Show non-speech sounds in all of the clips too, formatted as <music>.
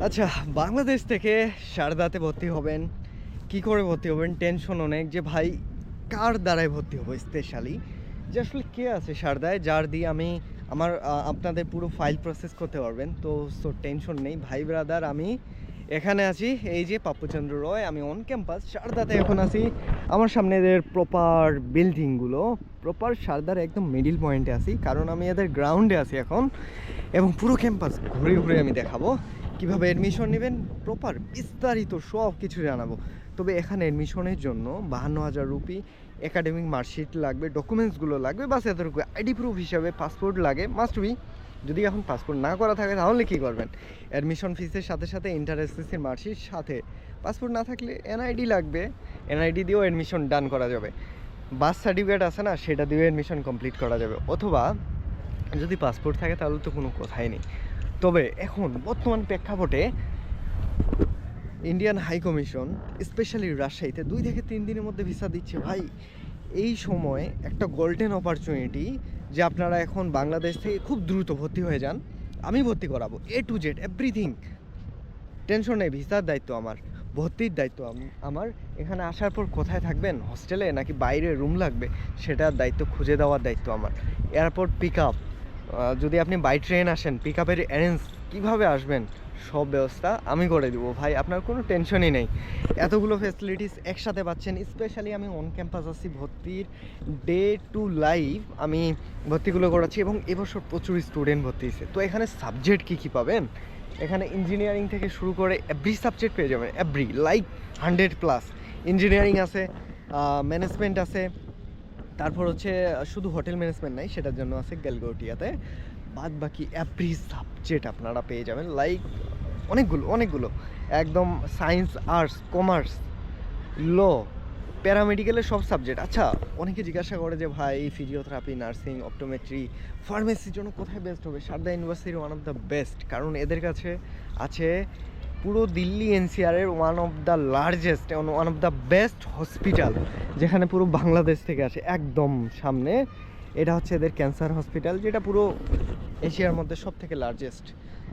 আচ্ছা বাংলাদেশ থেকে সারদাতে ভর্তি হবেন। কি করে ভর্তি হবেন? টেনশন অনেক যে ভাই, কার দ্বারাই ভর্তি হব স্পেশালি যে আসলে কে আছে সারদায়? যার দিয়ে আমি আমার আপনাদের পুরো ফাইল প্রসেস করতে পারবেন। তো সো টেনশন নেই। ভাই ব্রাদার আমি এখানে আছি। এই যে পাপ্পুচন্দ্র রয়, আমি অন ক্যাম্পাস সারদাতে এখন আছি। আমার সামনে এদের প্রপার বিল্ডিংগুলো প্রপার সারদার একদম মিডিল পয়েন্টে আছি। কারণ আমি এদের গ্রাউন্ডে আছি এখন। এবং পুরো ক্যাম্পাস ঘুরে ঘুরে আমি দেখাবো। কীভাবে এডমিশন নেবেন? প্রপার বিস্তারিত সব কিছু জানাব। তবে এখানে এডমিশনের জন্য বাহান্ন হাজার রুপি একাডেমিক মার্কশিট লাগবে ডকুমেন্টসগুলো লাগবে, বাস এতটুকু। আইডি প্রুফ হিসাবে পাসপোর্ট লাগে মাস্ট বি যদি এখন পাসপোর্ট না করা থাকে, তাহলে কী করবেন? অ্যাডমিশন ফিসের সাথে সাথে ইন্টার এসএসসির মার্কশিট সাথে। পাসপোর্ট না থাকলে এনআইডি লাগবে। এনআইডি দিয়েও অ্যাডমিশন ডান করা যাবে। বাস সার্টিফিকেট আছে না, সেটা দিয়েও অ্যাডমিশন কমপ্লিট করা যাবে। অথবা যদি পাসপোর্ট থাকে, তাহলে তো কোনো কথাই নেই। তবে এখন বর্তমান প্রেক্ষাপটে ইন্ডিয়ান হাই কমিশন স্পেশালি রাজশাহীতে দুই থেকে তিন দিনের মধ্যে ভিসা দিচ্ছে। ভাই, এই সময় একটা গোল্ডেন অপরচুনিটি যে আপনারা এখন বাংলাদেশ থেকে খুব দ্রুত ভর্তি হয়ে যান। আমি ভর্তি করাবো। A to Z everything tension নেই ভিসার দায়িত্ব আমার। ভর্তির দায়িত্ব আমার। এখানে আসার পর কোথায় থাকবেন? হস্টেলে নাকি বাইরে রুম লাগবে? সেটার দায়িত্ব, খুঁজে দেওয়ার দায়িত্ব আমার। এয়ারপোর্ট পিক আপ যদি আপনি বাই ট্রেন আসেন পিক আপের অ্যারেঞ্জ কীভাবে আসবেন, সব ব্যবস্থা আমি করে দেবো। ভাই, আপনার কোনো টেনশনই নেই। এতগুলো ফেসিলিটিস একসাথে পাচ্ছেন স্পেশালি আমি অন ক্যাম্পাস আছি, ভর্তির ডে টু লাইভ আমি ভর্তিগুলো করাচ্ছি এবং এবছর প্রচুর স্টুডেন্ট ভর্তি হয়েছে। তো এখানে সাবজেক্ট কী কী পাবেন? এখানে ইঞ্জিনিয়ারিং থেকে শুরু করে এভরি সাবজেক্ট পেয়ে যাবেন every like hundred plus engineering আছে ম্যানেজমেন্ট আছে তারপর হচ্ছে, শুধু হোটেল ম্যানেজমেন্ট নাই, সেটার জন্য আছে গ্যালগোটিয়াতে বাদ বাকি এভরি সাবজেক্ট আপনারা পেয়ে যাবেন। লাইক অনেকগুলো অনেকগুলো। একদম সায়েন্স আর্টস কমার্স ল প্যারামেডিক্যালের সব সাবজেক্ট আচ্ছা অনেকে জিজ্ঞাসা করে যে, ভাই ফিজিওথেরাপি নার্সিং অপটোমেট্রি ফার্মেসির জন্য কোথায় বেস্ট হবে? Sharda university one of the best কারণ এদের কাছে আছে পুরো দিল্লি এনসিআরের ওয়ান অফ দ্য লার্জেস্ট এবং one of the best hospital যেখানে পুরো বাংলাদেশ থেকে আসে, একদম সামনে। এটা হচ্ছে এদের ক্যান্সার হসপিটাল যেটা পুরো এশিয়ার মধ্যে সব থেকে লার্জেস্ট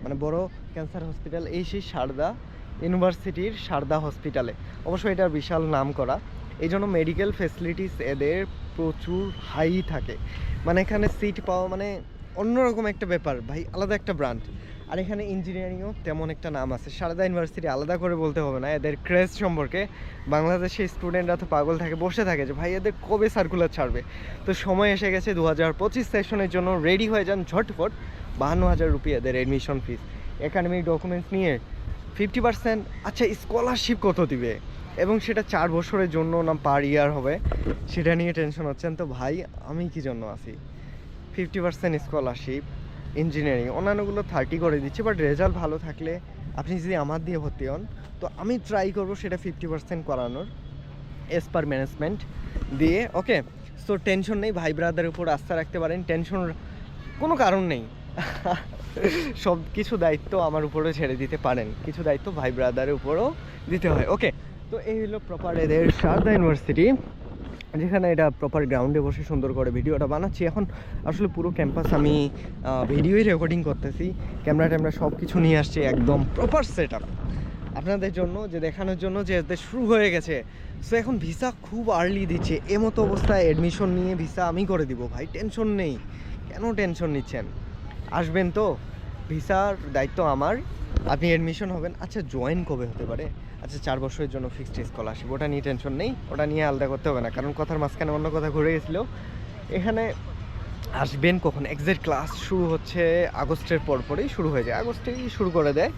মানে বড় ক্যান্সার হসপিটাল এই সেই সারদা ইউনিভার্সিটির সারদা হসপিটালে অবশ্য এটার বিশাল নাম করা এই জন্য মেডিকেল ফেসিলিটিস এদের প্রচুর হাই থাকে। মানে এখানে সিট পাওয়া মানে অন্যরকম একটা ব্যাপার, ভাই, আলাদা একটা ব্রান্ড আর এখানে ইঞ্জিনিয়ারিংও তেমন একটা নাম আছে। সারদা ইউনিভার্সিটি আলাদা করে বলতে হবে না, এদের ক্রেজ সম্পর্কে। বাংলাদেশের স্টুডেন্টরা তো পাগল থাকে, বসে থাকে যে, ভাই, এদের কবে সার্কুলার ছাড়বে? তো সময় এসে গেছে দু হাজার পঁচিশ সেশনের জন্য রেডি হয়ে যান ঝটফট বাহান্ন হাজার রুপি এদের অ্যাডমিশন ফিস একাডেমিক ডকুমেন্টস নিয়ে ফিফটি পার্সেন্ট আচ্ছা স্কলারশিপ কত দিবে? এবং সেটা চার বছরের জন্য না পার ইয়ার হবে? সেটা নিয়ে টেনশন হচ্ছেন তো, ভাই, আমি কি জন্য আছি? ফিফটি পার্সেন্ট স্কলারশিপ ইঞ্জিনিয়ারিং অন্যান্যগুলো থার্টি করে দিচ্ছে বাট রেজাল্ট ভালো থাকলে আপনি যদি আমার দিয়ে ভর্তি হন, তো আমি ট্রাই করব সেটা ফিফটি পার্সেন্ট করানোর এস পার ম্যানেজমেন্ট দিয়ে ওকে সো টেনশন নেই, ভাই ব্রাদারের উপর আস্থা রাখতে পারেন টেনশন কোনো কারণ নেই। <laughs> সব কিছু দায়িত্ব আমার উপরে ছেড়ে দিতে পারেন, কিছু দায়িত্ব ভাই ব্রাদারের উপরও দিতে হয় ওকে তো এই হলো প্রপার এদের সারদা ইউনিভার্সিটি যেখানে এটা প্রপার গ্রাউন্ডে বসে সুন্দর করে ভিডিওটা বানাচ্ছি। এখন আসলে পুরো ক্যাম্পাস আমি ভিডিওই রেকর্ডিং করতেছি। ক্যামেরা ট্যামেরা সব কিছু নিয়ে আসছি, একদম প্রপার সেট আপ আপনাদের জন্য, যে দেখানোর জন্য যে শুরু হয়ে গেছে। সো এখন ভিসা খুব আর্লি দিচ্ছে। এমতো অবস্থায় অ্যাডমিশন নিয়ে ভিসা আমি করে দিব। ভাই টেনশন নেই। কেন টেনশন নিচ্ছেন? আসবেন তো। ভিসার দায়িত্ব আমার। আপনি অ্যাডমিশন হবেন। আচ্ছা জয়েন কবে হতে পারে? আচ্ছা চার বছরের জন্য ফিক্সড স্কলারশিপ ওটা নিয়ে টেনশন নেই, ওটা নিয়ে আলাদা করতে হবে না, কারণ কথার মাঝখানে অন্য কথা ঘুরে গেছিল। এখানে আসবেন কখন? এক্সাক্ট ক্লাস শুরু হচ্ছে আগস্টের পরপরই শুরু হয়ে যায়। আগস্টেই শুরু করে দেয়।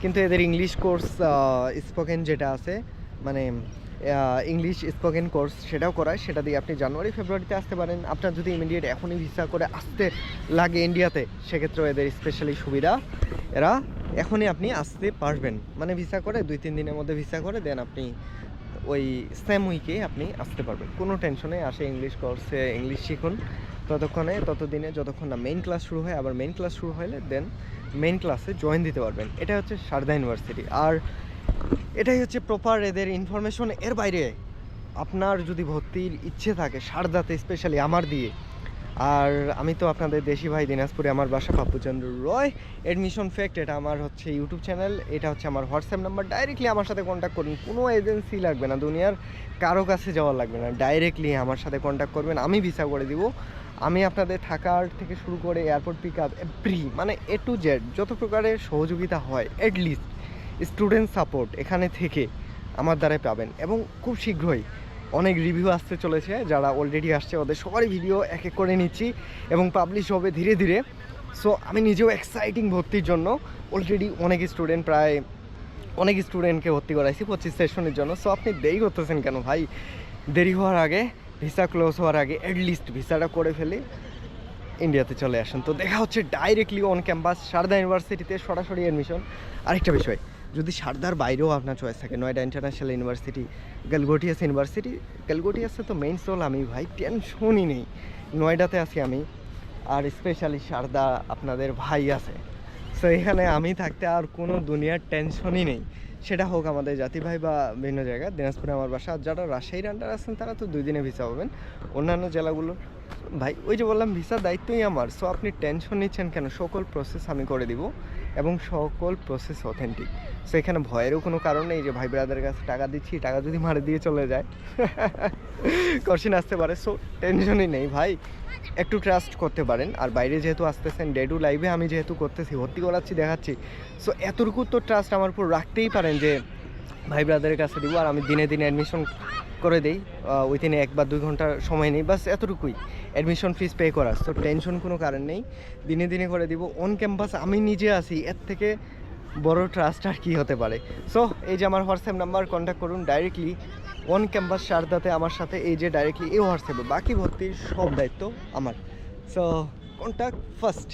কিন্তু এদের ইংলিশ কোর্স স্পোকেন যেটা আছে মানে ইংলিশ স্পোকেন কোর্স সেটাও করায়। সেটা দিয়ে আপনি জানুয়ারি, ফেব্রুয়ারিতে আসতে পারেন। আপনার যদি ইমিডিয়েট এখনই ভিসা করে আসতে লাগে ইন্ডিয়াতে সেক্ষেত্রেও এদের স্পেশালি সুবিধা। এরা এখনই আপনি আসতে পারবেন। মানে ভিসা করে দুই, তিন দিনের মধ্যে ভিসা করে দেন আপনি ওই স্যাম উইকে আপনি আসতে পারবেন। কোনো টেনশনে আসে ইংলিশ কোর্সে ইংলিশ শিখুন। ততক্ষণে, ততদিনে যতক্ষণ না মেইন ক্লাস শুরু হয়, আবার মেইন ক্লাস শুরু হলে দেন মেইন ক্লাসে জয়েন দিতে পারবেন। এটা হচ্ছে সারদা ইউনিভার্সিটি আর এটাই হচ্ছে প্রপার এদের ইনফরমেশন এর বাইরে। আপনার যদি ভর্তির ইচ্ছে থাকে, সারদাতে স্পেশালি আমার দিয়ে আর আমি তো আপনাদের দেশি ভাই দিনাজপুরে, আমার বাসা পাপুচন্দ্র রয়। অ্যাডমিশন ফ্যাক্ট এটা আমার হচ্ছে ইউটিউব চ্যানেল এটা হচ্ছে আমার হোয়াটসঅ্যাপ নাম্বার ডাইরেক্টলি আমার সাথে কন্ট্যাক্ট করুন, কোনো এজেন্সি লাগবে না দুনিয়ার, কারও কাছে যাওয়া লাগবে না। ডাইরেক্টলি আমার সাথে কন্ট্যাক্ট করবেন, আমি ভিসা করে দিব। আমি আপনাদের থাকার থেকে শুরু করে এয়ারপোর্ট পিক আপ এভরি মানে এ টু জেড যত প্রকারের সহযোগিতা হয় অ্যাটলিস্ট স্টুডেন্ট সাপোর্ট এখানে থেকে আমার দ্বারাই পাবেন। এবং খুব শীঘ্রই অনেক রিভিউ আসতে চলেছে, যারা অলরেডি আসছে, ওদের সবারই ভিডিও এক এক করে নিচ্ছি এবং পাবলিশ হবে ধীরে ধীরে। সো আমি নিজেও এক্সাইটিং ভর্তির জন্য অলরেডি অনেক স্টুডেন্ট প্রায়, অনেক স্টুডেন্টকে ভর্তি করাইছি পঁচিশ সেশনের জন্য। সো আপনি দেরি করতেছেন কেন ভাই? দেরি হওয়ার আগে ভিসা ক্লোজ হওয়ার আগে অ্যাটলিস্ট ভিসাটা করে ফেলি ইন্ডিয়াতে চলে আসেন। তো দেখা হচ্ছে ডাইরেক্টলি অন ক্যাম্পাস সারদা ইউনিভার্সিটিতে সরাসরি অ্যাডমিশন আরেকটা বিষয় যদি সারদার বাইরেও আপনার চয়েস থাকে, Noida international university Galgotias university গ্যালগোটিয়াসে তো মেইন সোল আমি ভাই টেনশনই নেই। নয়ডাতে আছি আমি, আর স্পেশালি সারদা আপনাদের ভাই আছে। সো এখানে আমি থাকতে আর কোনো দুনিয়ার টেনশনই নেই। সেটা হোক আমাদের জাতি ভাই বা ভিন্ন জায়গা, দিনাজপুরে আমার বাসা। যারা রাজশাহীর আন্ডার আছেন, তারা তো দুই দিনে ভিসা পাবেন। অন্যান্য জেলাগুলো, ভাই, ওই যে বললাম ভিসার দায়িত্বই আমার। সো আপনি টেনশন নিচ্ছেন কেন? সকল প্রসেস আমি করে দিব। এবং সকল প্রসেস অথেন্টিক সো এখানে ভয়েরও কোনো কারণ নেই যে, ভাই ব্রাদারের কাছে টাকা দিচ্ছি, টাকা যদি মারে দিয়ে চলে যায়। করছেন আসতে পারে। সো টেনশনই নেই ভাই। একটু ট্রাস্ট করতে পারেন। আর বাইরে যেহেতু আসতেছেন ডে টু লাইভে আমি যেহেতু করতেছি, ভর্তি করাচ্ছি, দেখাচ্ছি। সো এতটুকু তো ট্রাস্ট আমার উপর রাখতেই পারেন যে ভাই ব্রাদারের কাছে দিব আর আমি দিনে দিনে অ্যাডমিশন করে দিই উইথিন এক বা দুই ঘণ্টার সময় নেই, বাস এতটুকুই। অ্যাডমিশন ফিস পে করার তো টেনশন কোনো কারণ নেই। দিনে দিনে করে দিব অন ক্যাম্পাস আমি নিজে আছি, এর থেকে বড় ট্রাস্ট আর কি হতে পারে। সো এই যে আমার হোয়াটসঅ্যাপ নাম্বার কন্ট্যাক্ট করুন ডাইরেক্টলি অন ক্যাম্পাস সারদাতে আমার সাথে, এই যে ডাইরেক্টলি এই হোয়াটসঅ্যাপে। বাকি ভর্তির সব দায়িত্ব আমার। So contact first